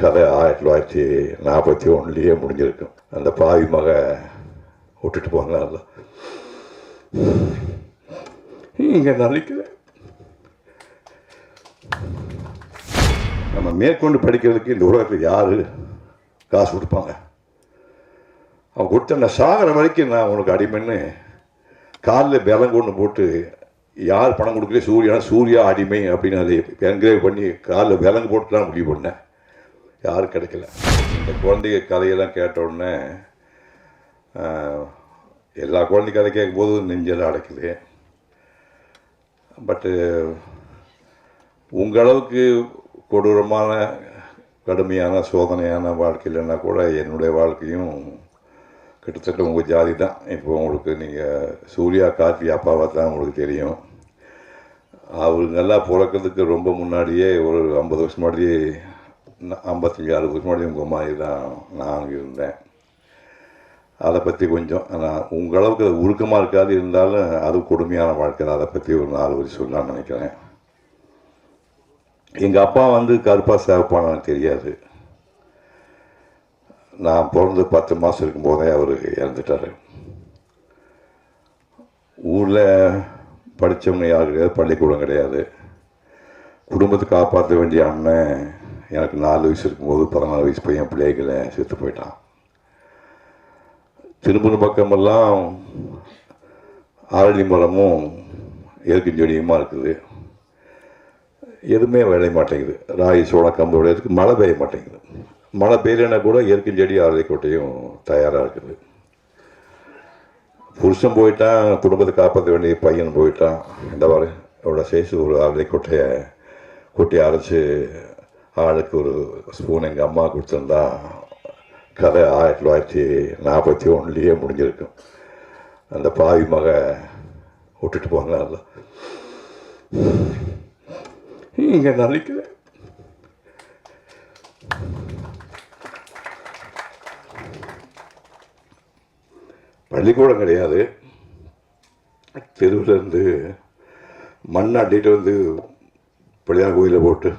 கதை ஆயிரத்தி தொள்ளாயிரத்தி நாற்பத்தி ஒன்றுலேயே முடிஞ்சிருக்கும். அந்த பாவி மக விட்டுட்டு போங்க இங்கே நினைக்கிறேன் நம்ம மேற்கொண்டு படிக்கிறதுக்கு இந்த உலகத்தில் யார் காசு கொடுப்பாங்க? அவன் கொடுத்த நான் சாகிற வரைக்கும் நான் உனக்கு அடிமைன்னு காலில் பலம் கொண்டு போட்டு யார் பணம் கொடுக்கல சூர்யா சூர்யா அடிமை அப்படின்னு அதை என்கிரேவ் பண்ணி காலில் விலங்கு போட்டு தான் முடிவு பண்ணேன். யாரும் கிடைக்கல. இந்த குழந்தைங்க கதையெல்லாம் கேட்ட உடனே எல்லா குழந்தை கதை கேட்கும்போது நெஞ்செல்லாம் அடைக்குது. பட்டு உங்களவுக்கு கொடூரமான கடுமையான சோதனையான வாழ்க்கை இல்லைன்னா கூட என்னுடைய வாழ்க்கையும் கிட்டத்தட்ட உங்கள் ஜாதி தான். இப்போ உங்களுக்கு நீங்கள் சூர்யா கார்த்தி அப்பாவை தான் உங்களுக்கு தெரியும். அவருங்கெல்லாம் பிறக்கிறதுக்கு ரொம்ப முன்னாடியே ஒரு ஐம்பது வருஷம் முன்னாடியே ஐம்பத்தஞ்சு அறுபது வருஷம் முன்னாடி உங்கள் மாதிரி தான் நான் இருந்தேன். அதை பற்றி கொஞ்சம் நான் உங்களவுக்கு அது உருக்கமாக இருக்காது இருந்தாலும் அது கொடுமையான வாழ்க்கை தான். அதை பற்றி ஒரு நாலு வரி சொல்லலாம்னு நினைக்கிறேன். எங்கள் அப்பா வந்து கருப்பா சேவப்பான்னு எனக்கு தெரியாது. நான் பிறந்து பத்து மாதம் இருக்கும்போதே அவர் இறந்துட்டார். ஊரில் படித்தவங்க யாரும் கிடையாது பள்ளிக்கூடம் கிடையாது. குடும்பத்தை காப்பாற்ற வேண்டிய அண்ணன் எனக்கு நாலு வயசு இருக்கும்போது பதினாலு வயசு பையன் பிள்ளைகளை செத்து போயிட்டான். திரும்புன பக்கமெல்லாம் ஆரடி மரமும் எருக்கஞ்செடியுமா இருக்குது. எதுவுமே விளைய மாட்டேங்குது. ராகி சோளம் கம்பு விளையிறதுக்கு மழை பெய்ய மாட்டேங்குது. மழை பெய்யலைன்னா கூட எருக்கஞ்செடி ஆரடி கொட்டையும் தயாராக இருக்குது. புருஷன் போயிட்டான் குடும்பத்தை காப்பாற்ற வேண்டிய பையன் போயிட்டான். இந்த மாதிரி அவரோட சேசு ஒரு அரளி கொட்டையை கொட்டி அரைச்சி ஆளுக்கு ஒரு ஸ்பூன் எங்கள் அம்மா கொடுத்துருந்தா கதை ஆயிரத்தி தொள்ளாயிரத்தி நாற்பத்தி ஒன்றுலேயே முடிஞ்சிருக்கும். அந்த பாவி மக விட்டுட்டு போங்க அதில் இங்கே நினைக்கிறேன் பள்ளிக்கூடம் கிடையாது. தெருவில் இருந்து மண் வந்து பிள்ளையார் கோயிலில் போட்டு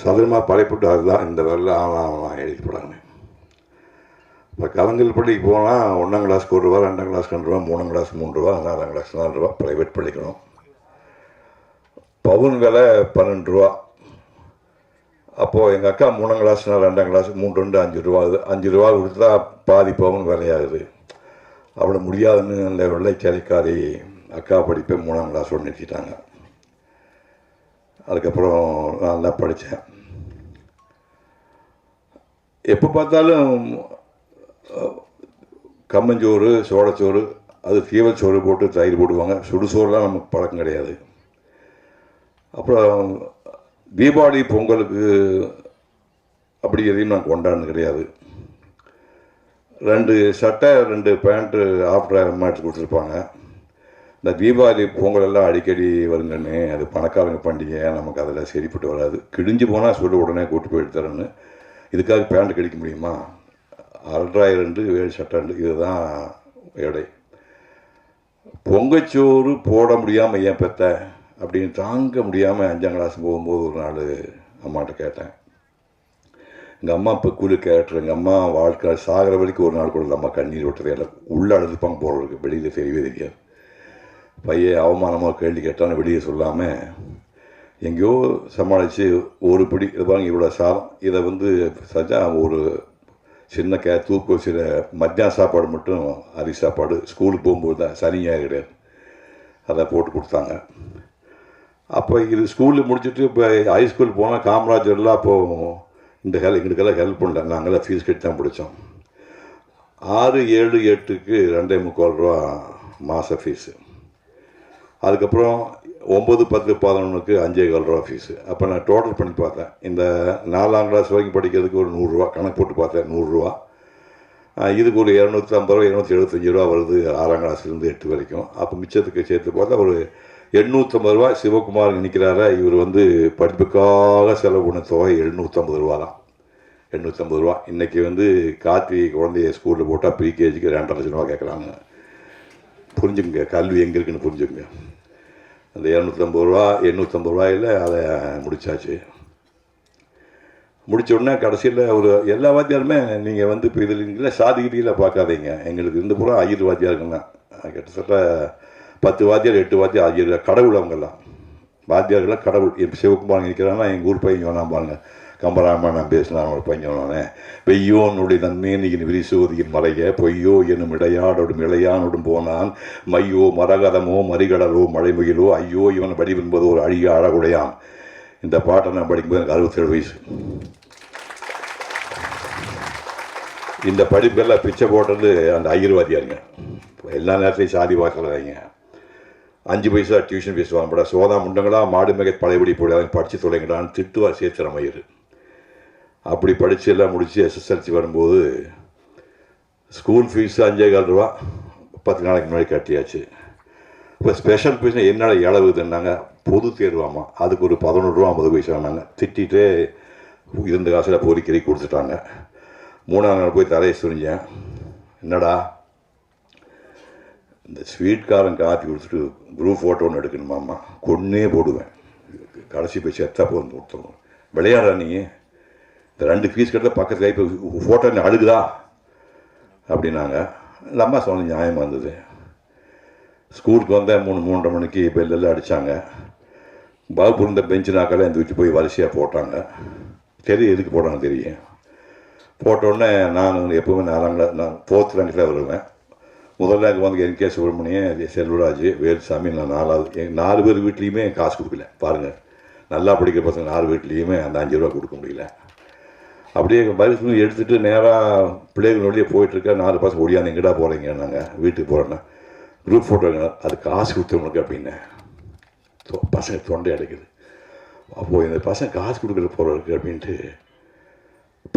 சதுரமாக படைப்பட்டு அதுதான் இந்த வரல ஆலாம் எழுதி போடாங்க. இப்போ கலங்கல் பள்ளிக்கு போனால் ஒன்றாம் கிளாஸ்க்கு ஒரு ரூபா ரெண்டாம் கிளாஸ்க்கு ரெண்டு ரூபா மூணாம் கிளாஸ் மூணு ரூபா நாலாம் கிளாஸ் நாலு ரூபா ப்ரைவேட் படிக்கணும். பவுன் விலை பன்னெண்டு ரூபா. அப்போது எங்கள் அக்கா மூணாம் கிளாஸ்னா ரெண்டாம் கிளாஸ் மூணு ரெண்டு அஞ்சு ரூபா. ஆகுது அஞ்சு ரூபா கொடுத்தா பாதி பவுன் விலையாகுது. அவ்வளோ முடியாதுன்னு அந்த வெள்ளைச்சாரிக்காரி அக்கா படிப்பை மூணாம் கிளாஸ் ஒன்று நிறுத்திட்டாங்க. அதுக்கப்புறம் நல்லா படித்தேன். எப்போ பார்த்தாலும் கம்மஞ்சோறு சோளச்சோறு அது தீவல் சோறு போட்டு தயிர் போடுவாங்க. சுடுசோறுலாம் நமக்கு பழக்கம் கிடையாது. அப்புறம் தீபாவளி பொங்கலுக்கு அப்படி எதையும் நான் கொண்டாடுறது கிடையாது. ரெண்டு சட்டை ரெண்டு பேண்ட்டு ஆஃப்டர் அம்மா எடுத்து கொடுத்துருப்பாங்க. இந்த தீபாவளி பொங்கல் எல்லாம் அடிக்கடி வருங்கன்னு அது பணக்காரங்க பண்டிகை நமக்கு அதில் சரிப்பட்டு வராது. கிழிஞ்சு போனால் சொல்ல உடனே கூட்டு போய் எடுத்துறேன்னு. இதுக்காக பேண்ட் கிடைக்க முடியுமா? அல்ட்ராய் ரெண்டு வேறு சட்டை ரெண்டு இதுதான் எடை. பொங்கச்சோறு போட முடியாமல் ஏன் பெத்த? அப்படின்னு தாங்க முடியாமல் அஞ்சாம் கிளாஸ் போகும்போது ஒரு நாள் அம்மாட்ட கேட்டேன். எங்கள் அம்மா இப்போ கூலி கேரக்டர் எங்கள் அம்மா வாழ்க்கை சாகிற வரைக்கும் ஒரு நாள் கூட அம்மா கண்ணீர் விட்டதே இல்லை. உள்ளே அழுதுப்பாங்க போகிறதுக்கு வெளியில் தெரியவே தெரியாது. பையன் அவமானமாக கேள்வி கேட்டான்னு வெளியே சொல்லாமல் எங்கேயோ சமாளித்து ஒரு பிடி இது பாருங்க இவ்வளோ சாதம். இதை வந்து சஜா ஒரு சின்ன கே தூக்கு சில மத்தியான சாப்பாடு மட்டும் அரிசி சாப்பாடு ஸ்கூலுக்கு போகும்போது தான் சனி ஞாயிறு கிடையாது அதை போட்டு கொடுத்தாங்க. அப்போ இது ஸ்கூலில் முடிச்சுட்டு இப்போ ஹைஸ்கூல் போனால் காமராஜர்லாம் அப்போது இந்த ஹெல் எங்களுக்கெல்லாம் ஹெல்ப் பண்ணல. நாங்களாம் ஃபீஸ் கட்டி தான் பிடிச்சோம். ஆறு ஏழு எட்டுக்கு ரெண்டே முக்கால் ரூபா மாத ஃபீஸு அதுக்கப்புறம் ஒம்பது பத்து பதினொன்றுக்கு அஞ்சே கால் ரூபா ஃபீஸு அப்போ நான் டோட்டல் பண்ணி பார்த்தேன். இந்த நாலாம் கிளாஸ் வரைக்கும் படிக்கிறதுக்கு ஒரு நூறுரூவா கணக்கு போட்டு பார்த்தேன் நூறுரூவா இதுக்கு ஒரு இரநூத்தி ஐம்பது ரூபா இரநூத்தி எழுபத்தஞ்சி ரூபா வருது ஆறாம் கிளாஸ்லேருந்து எட்டு வரைக்கும். அப்போ மிச்சத்துக்கு சேர்த்து பார்த்தா ஒரு எண்ணூற்றம்பது ரூபா சிவகுமார் நினைக்கிறாரா இவர் வந்து படிப்புக்காக செலவு பண்ண தொகை எழுநூற்றம்பது ரூபா தான். எண்ணூற்றம்பது ரூபா. இன்றைக்கி வந்து கார்த்திகை குழந்தைய ஸ்கூலில் போட்டால் ப்ரீகேஜிக்கு ரெண்டரை லட்சம் ரூபா கேட்குறாங்க. புரிஞ்சுக்குங்க கல்வி எங்கே இருக்குன்னு புரிஞ்சுக்குங்க. அந்த இரநூத்தம்பது ரூபா எண்ணூற்றம்பது ரூபாயில் அதை முடிச்சாச்சு. முடிச்ச உடனே கடைசியில் ஒரு எல்லா வாத்தியாருமே நீங்கள் வந்து இப்போ இதில் இல்லை சாதி கீதியில் பார்க்காதீங்க. எங்களுக்கு இருந்து பூரா ஐயர் வாத்தியாருங்கன்னா கிட்டத்தட்ட பத்து வாத்தியார் எட்டு வாத்தியார் ஐயர் கடவுள் அவங்கெல்லாம். வாத்தியார்கள்லாம் கடவுள். இப்போ சிவகுமார் இருக்கிறாங்கன்னா எங்கள் ஊர் பையன் வேணாம் பாருங்கள் கம்பராமா நான் பேசினான் ஒரு பையன் சொன்னானே. வெய்யோனுடைய நன்மேனியின் விரிசோதியின் மலைய பொய்யோ எனும் இடையாடோடும் இளையானோடும் போனான். மையோ மரகதமோ மறிகடலோ மழைமுகிலோ ஐயோ இவன் வடிவென்பதோ ஒரு அழிய அழகுடையான். இந்த பாட்டை நான் படிக்கும்போது எனக்கு அறுபத்தேழு வயசு. இந்த படிப்பெல்லாம் பிச்சை போட்டது அந்த ஐயர்வாதியாருங்க. எல்லா நேரத்தையும் சாதி பார்க்கலாங்க அஞ்சு பைசா டியூஷன் ஃபீஸ் வாங்கப்பட சோதா முண்டங்களா மாடு மிக பழையபடி போடாத படித்து தொலைங்கடான்னு திட்டுவார் சேர்த்துற மயிறு அப்படி படித்து எல்லாம் முடித்து எஸ்எஸ்எல்சி வரும்போது ஸ்கூல் ஃபீஸ் அஞ்சே கால் ரூபா பத்து நாளைக்கு முன்னாடி கட்டியாச்சு. இப்போ ஸ்பெஷல் ஃபீஸ் என்னால் இளவுதுன்னாங்க பொது தேர்வாமா அதுக்கு ஒரு பதினொன்று ரூபா ஐம்பது பைசா ஆனாங்க திட்டிகிட்டே இருந்த காசில் பொறிக்கறி கொடுத்துட்டாங்க. மூணாவது நாள் போய் தலையை சுரிஞ்சேன். என்னடா? இந்த ஸ்வீட்காரன் காப்பி கொடுத்துட்டு குரூப் ஃபோட்டோ ஒன்று எடுக்கணுமாம்மா? கொன்னே போடுவேன். கடைசி போய் செத்தா போதும் கொடுத்துருவோம் விளையாடுறா நீ? இந்த ரெண்டு ஃபீஸ் கட்ட பக்கத்தில் இப்போ ஃபோட்டோ என்ன அழுகுதா? அப்படின்னாங்க. இந்த அம்மா சொன்ன நியாயமாக இருந்தது. ஸ்கூலுக்கு வந்தேன் மூணு மூன்றரை மணிக்கு பெல்லெல்லாம் அடித்தாங்க பாபு இருந்த பெஞ்சு நாக்கெல்லாம் இந்த வீட்டு போய் வரிசையாக போட்டாங்க. தெரியும் எதுக்கு போட்டாங்க தெரியும். போட்டோடனே நான் எப்போவுமே நாலாம் கிளாஸ் நான் ஃபோர்த் ரேங்கில் வருவேன். முதல் ரேங்க் வந்து என் கே சுப்பிரமணியன் செல்வராஜ் வேலுசாமி நான் நாலாவது எங்கள் நாலு பேர் வீட்லேயுமே காசு கொடுக்கல. பாருங்கள் நல்லா படிக்கிற பசங்க நாலு வீட்லேயுமே அந்த அஞ்சு ரூபா கொடுக்க முடியல. அப்படியே பரிசு எடுத்துகிட்டு நேராக பிள்ளைகள் வழியே போயிட்டுருக்க நாலு பசங்க ஒடியாந்து எங்கடா போகிறீங்க நாங்கள் வீட்டுக்கு போகிறேன்னா குரூப் ஃபோட்டோ அது காசு கொடுத்தவங்களுக்கு அப்படின்னு. தொ- பசங்க தொண்டை அடைக்குது. அப்போது இந்த பசங்க காசு கொடுக்குற போகிறவருக்கு அப்படின்ட்டு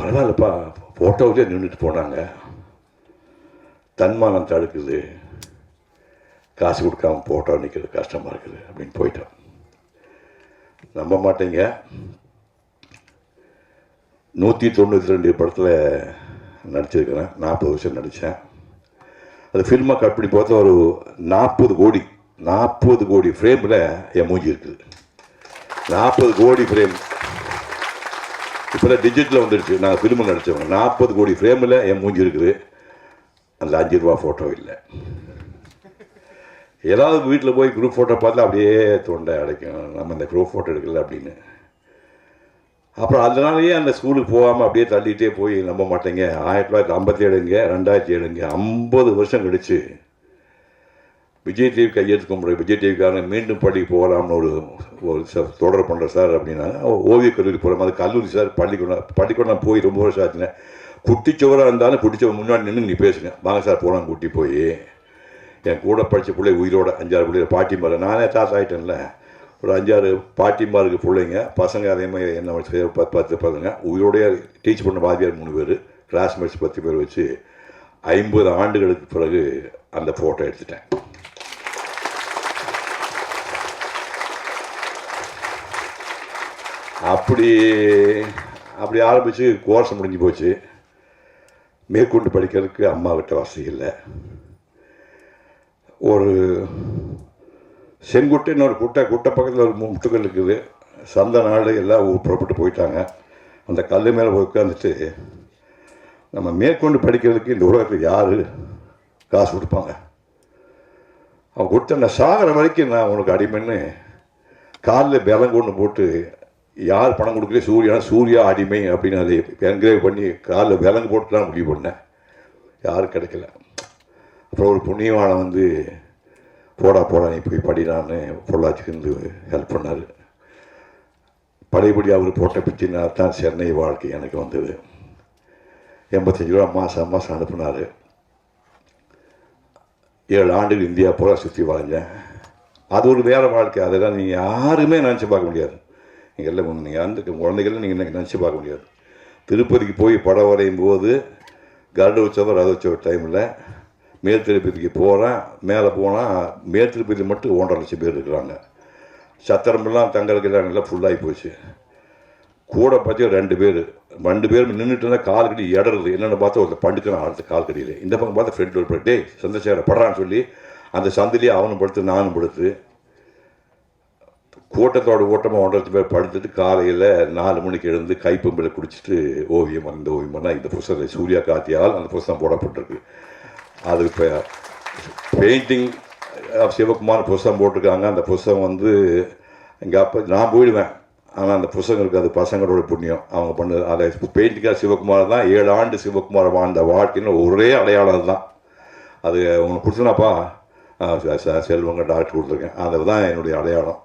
பரவாயில்லப்பா ஃபோட்டோவிலே நின்றுட்டு போனாங்க. தன்மானம் தடுக்குது. காசு கொடுக்காம ஃபோட்டோ நிற்கிறது கஷ்டமாக இருக்குது அப்படின்னு போயிட்டோம். நம்ப மாட்டேங்க. நூற்றி தொண்ணூற்றி ரெண்டு படத்தில் நடிச்சிருக்கிறேன். நாற்பது வருஷம் நடித்தேன் அந்த ஃபில்மை கட் பார்த்தா ஒரு நாற்பது கோடி நாற்பது கோடி ஃப்ரேமில் என் மூஞ்சி இருக்குது நாற்பது கோடி ஃப்ரேம் இப்போதான் டிஜிட்டலில் வந்துடுச்சு நாங்கள் ஃபிலிமில் நடித்தவங்க நாற்பது கோடி ஃப்ரேமில் என் மூஞ்சி இருக்குது. அந்த அஞ்சு ரூபா ஃபோட்டோ இல்லை. ஏதாவது வீட்டில் போய் குரூப் ஃபோட்டோ பார்த்தா அப்படியே தொண்டை அடைக்கும். நம்ம இந்த குரூப் ஃபோட்டோ எடுக்கல அப்படின்னு. அப்புறம் அதனாலேயே அந்த ஸ்கூலுக்கு போகாமல் அப்படியே தள்ளிட்டே போய் நம்ப மாட்டேங்க. ஆயிரத்தி தொள்ளாயிரத்தி ஐம்பத்தி ஏழுங்க ரெண்டாயிரத்தி ஏழுங்க ஐம்பது வருஷம் கழிச்சு விஜய் டிவி கையெழுத்து கும்பிட்ற விஜய் டிவிக்காரன் மீண்டும் பள்ளிக்கு போகலாம்னு ஒரு ஒரு சார் தொடர் பண்ணுற சார் அப்படின்னா ஓவியக் கல்லூரி போகிறோம் அது கல்லூரி சார் பள்ளிக்கூடம் பள்ளிக்கூடம் போய் ரொம்ப வருஷம் ஆச்சுங்க. குட்டிச்சவராக இருந்தாலும் குட்டிச்சவர் முன்னாடி நின்று நீ பேசுங்க. வாங்க சார் போகலாம் கூட்டி போய். என் கூட படித்த பிள்ளை உயிரோட அஞ்சாறு பிள்ளை பாட்டிமார் நானே தாஸ் ஆகிட்டேன்ல ஒரு அஞ்சாறு பாட்டிமாருக்கு பிள்ளைங்க. பசங்க அதே மாதிரி என்ன செய்ய பத்து பத்து பசங்க உயிரோடைய டீச் பண்ண வாத்தியார் மூணு பேர். கிளாஸ்மேட்ஸ் பத்து பேர் வச்சு ஐம்பது ஆண்டுகளுக்கு பிறகு அந்த ஃபோட்டோ எடுத்துட்டேன். அப்படி அப்படி ஆரம்பித்து கோர்ஸ் முடிஞ்சு போச்சு. மேற்கொண்டு படிக்கிறதுக்கு அம்மா விட்ட வசதி இல்லை. ஒரு செங்குட்டைன்னு ஒரு குட்டை குட்டை பக்கத்தில் ஒரு முட்டுக்கல் இருக்குது. சந்த நாடு எல்லாம் புறப்பட்டு போயிட்டாங்க. அந்த கல் மேலே போய் உட்காந்துட்டு நம்ம மேற்கொண்டு படிக்கிறதுக்கு இந்த உலகத்தில் யார் காசு கொடுப்பாங்க? அவன் கொடுத்த நான் சாகிற வரைக்கும் நான் உனக்கு அடிமைன்னு காலில் பலம் கொண்டு போட்டு யார் பணம் கொடுக்கல சூர்யா சூர்யா அடிமை அப்படின்னு அதை என்கிரேவ் பண்ணி காலில் விலங்கு போட்டு தான் முடிவு பண்ணேன். யாரும் கிடைக்கல. அப்புறம் ஒரு புண்ணியவானை வந்து போடா போடா நீ போய் படினான்னு பொள்ளாச்சிக்கு வந்து ஹெல்ப் பண்ணார். பழையபடி அவர் போட்ட பிச்சினால் தான் சென்னை வாழ்க்கை எனக்கு வந்தது. எண்பத்தஞ்சு ரூபா மாதம் மாதம் அனுப்புனார். ஏழு ஆண்டுகள் இந்தியா பூரா சுற்றி வாழ்ந்தேன். அது ஒரு வேறு வாழ்க்கை. அதெல்லாம் நீங்கள் யாருமே நினச்சி பார்க்க முடியாது. நீங்கள் எல்லாம் நீங்கள் அந்த குழந்தைகள்லாம் நீங்கள் நினச்சி பார்க்க முடியாது. திருப்பதிக்கு போய் படம் வரையும் போது கருட உற்சவம் ரத உற்சவ டைமில் மேல் திருப்பதிக்கு போகிறேன் மேலே போனால் மேல் திருப்பதி மட்டும் ஒன்றரை லட்சம் பேர் இருக்கிறாங்க. சத்திரமெல்லாம் தங்கறதுக்கு எல்லாம் ஃபுல்லாகி போச்சு. கூட பார்த்து ரெண்டு பேர் ரெண்டு பேர் நின்றுட்டு இருந்தால் கால் கடி இடறது என்னென்னு பார்த்தா ஒரு படுக்கிறான் அடுத்த கால் கடியில் இந்த பக்கம் பார்த்தா ஃப்ரெண்ட் ஒரு டே சந்திரசேகர படுறான்னு சொல்லி அந்த சந்திலேயே அவனும் படுத்து நானும் படுத்து. கூட்டத்தோட ஓட்டமாக ஒன்றரை பேர் படுத்துட்டு காலையில் நாலு மணிக்கு எழுந்து கைப்பம்பில் குடிச்சிட்டு ஓவியம் அந்த ஓவியம் பண்ணால் இந்த புஸ்தகம் சூர்யா காத்தியால் அந்த புஸ்தகம் போடப்பட்டிருக்கு. அது இப்போ பெயிண்டிங் சிவகுமார் புஸ்தகம் போட்டிருக்காங்க. அந்த புஸ்தகம் வந்து எங்கள் அப்பா நான் போயிடுவேன். ஆனால் அந்த புஸ்தகம் அது பசங்களோட புண்ணியம். அவங்க பண்ணது அதை பெயிண்டிங்காக சிவகுமார் தான் ஏழு ஆண்டு சிவகுமார் வாழ்ந்த வாழ்க்கையில் ஒரே அடையாளம் தான் அது உனக்கு கொடுத்தனாப்பா செல்வங்க டாக்டர் கொடுத்துருக்கேன். அதை தான் என்னுடைய அடையாளம்.